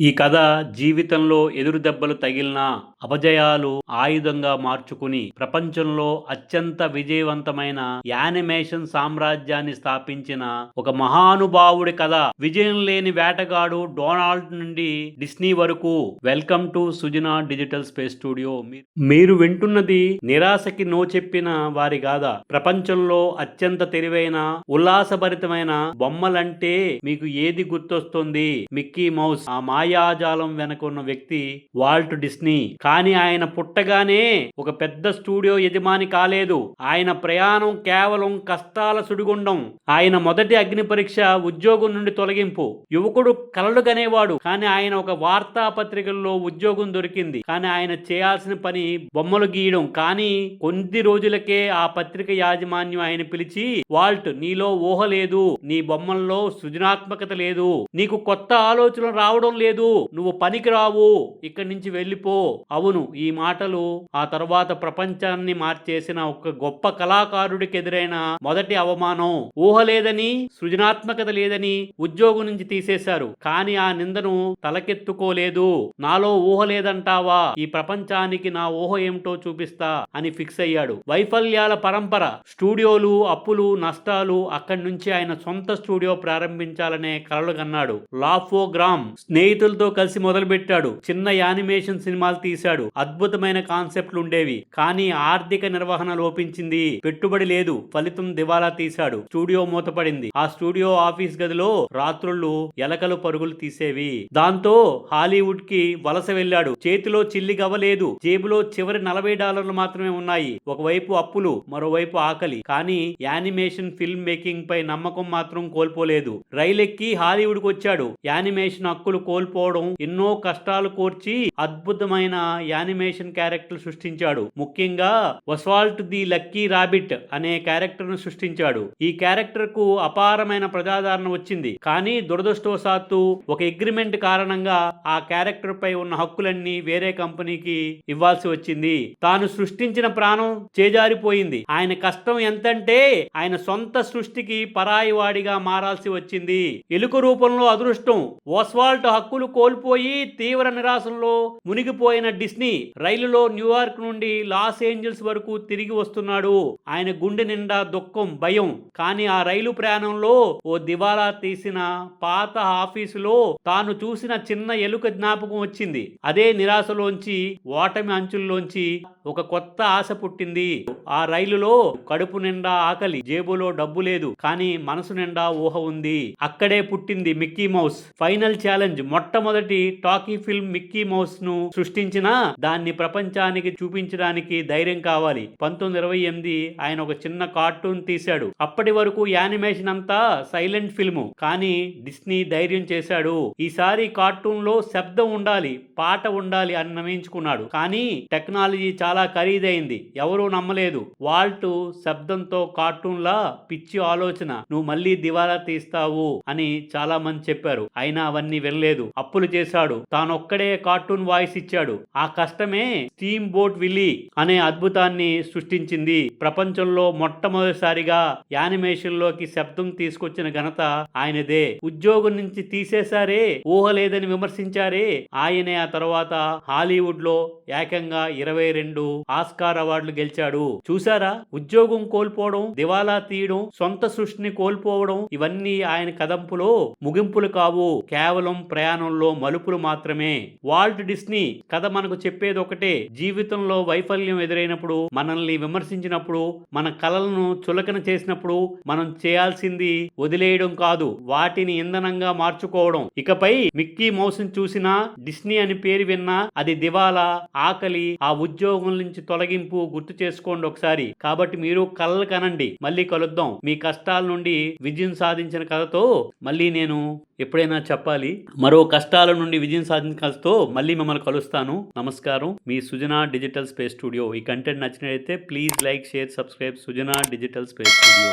ఈ కథ జీవితంలో ఎదురు దెబ్బలు తగిలిన అపజయాలు ఆయుధంగా మార్చుకుని ప్రపంచంలో అత్యంత విజయవంతమైన యానిమేషన్ సామ్రాజ్యాన్ని స్థాపించిన ఒక మహానుభావుడి కథ. విజయం లేని వేటగాడు డొనాల్డ్ నుండి డిస్నీ వరకు. Welcome to Sujana digital space studio. మీరు వింటున్నది నిరాశకి నో చెప్పిన వారి గాథ. ప్రపంచంలో అత్యంత తెలివైన ఉల్లాసభరితమైన బొమ్మలంటే మీకు ఏది గుర్తొస్తుంది? మిక్కీ మౌస్ ఆ మాయాజాలం వెనక ఉన్న వ్యక్తి వాల్ట్ డిస్నీ. కానీ ఆయన పుట్టగానే ఒక పెద్ద స్టూడియో యజమాని కాలేదు. ఆయన ప్రయాణం కేవలం కష్టాల సుడిగుండం. ఆయన మొదటి అగ్ని పరీక్ష ఉద్యోగం నుండి తొలగింపు. యువకుడు కలలు కనేవాడు కానీ ఆయన ఒక వార్తాపత్రికల్లో ఉద్యోగం దొరికింది. కానీ ఆయన చేయాల్సిన పని బొమ్మలు గీయడం. కానీ కొద్ది రోజులకే ఆ పత్రిక యాజమాన్యం ఆయన పిలిచి వాల్ట్ నీలో ఊహ లేదు. నీ బొమ్మల్లో సృజనాత్మకత లేదు. నీకు కొత్త ఆలోచనలు రావడం లేదు. నువ్వు పనికి రావు ఇక్కడి నుంచి వెళ్ళిపో. అవును ఈ మాటలు ఆ తర్వాత ప్రపంచాన్ని మార్చేసిన ఒక గొప్ప కళాకారుడికి ఎదురైన మొదటి అవమానం. ఊహ లేదని సృజనాత్మకత లేదని ఉద్యోగం నుంచి తీసేశారు. కానీ ఆ నిందను తలకెత్తుకోలేదు. నాలో ఊహ లేదంటావా? ఈ ప్రపంచానికి నా ఊహ ఏమిటో చూపిస్తా అని ఫిక్స్ అయ్యాడు. వైఫల్యాల పరంపర స్టూడియోలు అప్పులు నష్టాలు అక్కడి నుంచి ఆయన సొంత స్టూడియో ప్రారంభించాలనే కలలు కన్నాడు. లాఫోగ్రామ్ స్నేహితులతో కలిసి మొదలుపెట్టాడు. చిన్న యానిమేషన్ సినిమాలు తీశాడు. అద్భుతమైన కాన్సెప్ట్లు ఉండేవి. కానీ ఆర్థిక నిర్వహణ లోపించింది. పెట్టుబడి లేదు. ఫలితం దివాలా తీశాడు. స్టూడియో మూతపడింది. ఆ స్టూడియో ఆఫీస్ గదిలో రాత్రుళ్ళు ఎలకలు పరుగులు తీసేవి. దాంతో హాలీవుడ్కి వలస వెళ్ళాడు. చేతిలో చిల్లి గవ్వలేదు జేబులో చివరి నలభై డాలర్లు మాత్రమే ఉన్నాయి. ఒకవైపు అప్పులు మరోవైపు ఆకలి. కానీ యానిమేషన్ ఫిల్మ్ మేకింగ్ పై నమ్మకం మాత్రం కోల్పోలేదు. రైలెక్కి హాలీవుడ్కి వచ్చాడు. యానిమేషన్ హక్కులు కోల్పో కోల్పోవడం ఎన్నో కష్టాలు కోర్చి అద్భుతమైన యానిమేషన్ క్యారెక్టర్ సృష్టించాడు. ముఖ్యంగా వస్వాల్ట్ ది లక్కీ రాబిట్ అనే క్యారెక్టర్ను సృష్టించాడు. ఈ క్యారెక్టర్కు అపారమైన ప్రజాదరణ వచ్చింది. కానీ దురదృష్టవశాత్తు ఒక అగ్రిమెంట్ కారణంగా ఆ క్యారెక్టర్ పై ఉన్న హక్కులన్నీ వేరే కంపెనీకి ఇవ్వాల్సి వచ్చింది. తాను సృష్టించిన ప్రాణం చేజారిపోయింది. ఆయన కష్టం ఎంతంటే ఆయన సొంత సృష్టికి పరాయివాడిగా మారాల్సి వచ్చింది. ఎలుక రూపంలో అదృష్టం ఓస్వాల్ట్ హక్కులు కోల్పోయి తీవ్ర నిరాశలో మునిగిపోయిన డిస్నీ రైలులో న్యూయార్క్ నుండి లాస్ ఏంజల్స్ వరకు తిరిగి వస్తున్నాడు. ఆయన గుండె నిండా దుఃఖం భయం. కానీ ఆ రైలు ప్రయాణంలో ఓ దివాలా తీసిన పాత ఆఫీసులో తాను చూసిన చిన్న ఎలుక జ్ఞాపకం వచ్చింది. అదే నిరాశలోంచి ఓటమి అంచుల్లోంచి ఒక కొత్త ఆశ పుట్టింది. ఆ రైలులో కడుపు నిండా ఆకలి జేబులో డబ్బు లేదు. కానీ మనసు నిండా ఊహ ఉంది. అక్కడే పుట్టింది మిక్కీ మౌస్. ఫైనల్ ఛాలెంజ్ మొట్టమొదటి టాకీ ఫిల్మ్ మిక్కీ మౌస్ను సృష్టించిన దాన్ని ప్రపంచానికి చూపించడానికి ధైర్యం కావాలి. పంతొమ్మిది ఇరవై ఎనిమిది ఆయన ఒక చిన్న కార్టూన్ తీశాడు. అప్పటి వరకు యానిమేషన్ అంతా సైలెంట్ ఫిల్మ్. కానీ డిస్నీ ధైర్యం చేశాడు. ఈసారి కార్టూన్లో శబ్దం ఉండాలి పాట ఉండాలి అని నమ్మించుకున్నాడు. కానీ టెక్నాలజీ చాలా ఖరీదైంది. ఎవరూ నమ్మలేదు. వాల్ట్ శబ్దంతో కార్టూన్లా పిచ్చి ఆలోచన నువ్వు మళ్ళీ దివాలా తీస్తావు అని చాలా మంది చెప్పారు. అయినా అవన్నీ వినలేదు. అప్పులు చేశాడు. తానొక్కడే కార్టూన్ వాయిస్ ఇచ్చాడు. ఆ కష్టమే స్టీమ్ బోట్ విల్లీ అనే అద్భుతాన్ని సృష్టించింది. ప్రపంచంలో మొట్టమొదటిసారిగా యానిమేషన్లోకి శబ్దం తీసుకొచ్చిన ఘనత ఆయనదే. ఉద్యోగం నుంచి తీసేశారే ఊహ లేదని విమర్శించారే. ఆయనే ఆ తర్వాత హాలీవుడ్లో ఏకంగా ఇరవై రెండు ఆస్కార్ అవార్డులు గెలిచాడు. చూసారా ఉద్యోగం కోల్పోవడం దివాలా తీయడం సొంత సృష్టిని కోల్పోవడం ఇవన్నీ ఆయన కదంపులో ముగింపులు కావు. కేవలం ప్రయాణం ప్రయాణంలో మలుపులు మాత్రమే. వాల్ట్ డిస్నీ కథ మనకు చెప్పేది ఒకటే. జీవితంలో వైఫల్యం ఎదురైనప్పుడు మనల్ని విమర్శించినప్పుడు మన కలలను చులకన చేసినప్పుడు మనం చేయాల్సింది వదిలేయడం కాదు వాటిని ఇంధనంగా మార్చుకోవడం. ఇకపై మిక్కీ మౌస్ని చూసినా డిస్నీ అని పేరు విన్నా అది దివాలా ఆకలి ఆ ఉద్యోగం నుంచి తొలగింపు గుర్తు చేసుకోండి ఒకసారి. కాబట్టి మీరు కలలు కనండి. మళ్ళీ కలుద్దాం. మీ కష్టాల నుండి విజయం సాధించిన కథతో మళ్ళీ నేను ఎప్పుడైనా చెప్పాలి మరో కష్టాల నుండి విజయం సాధించాల్సితో మళ్ళీ మిమ్మల్ని కలుస్తాను. నమస్కారం. మీ సుజనా డిజిటల్ స్పేస్ స్టూడియో. ఈ కంటెంట్ నచ్చినట్లయితే please like share subscribe. Sujana digital space studio.